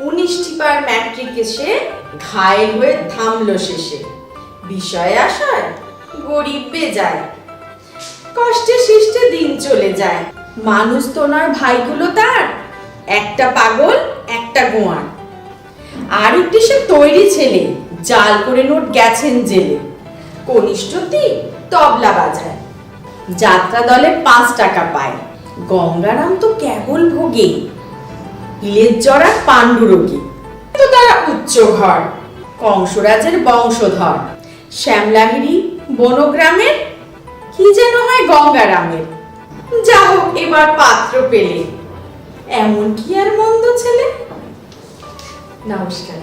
উনিশটি পার ম্যাট্রিক এসে ঘায়েল হয়ে থামলো শেষে। বিষয় আসায় গরিব বেজায়। কষ্টে সৃষ্টে দিন চলে যায়। মানুষ তো নয়, ভাইগুলো তার। একটা পাগল, একটা গোয়ার আর একটি সে তৈরি ছেলে, জাল করে নোট গেছেন জেলে। কনিষ্ঠতি তবলা বাজায়। যাত্রা দলে পাঁচ টাকা পায়। গঙ্গারাম তো কেবল ভোগে। ইলের জড়া পাণ্ডুরোগী তো তারা উচ্চ ঘর কংসরাজের বংশধর। শ্যামলাহিরি বনগ্রামের, কি যেন হয় গঙ্গারামের। যা হোক এবার পাত্র পেলে। এমন কি আর মন্দ ছেলে? নমস্কার।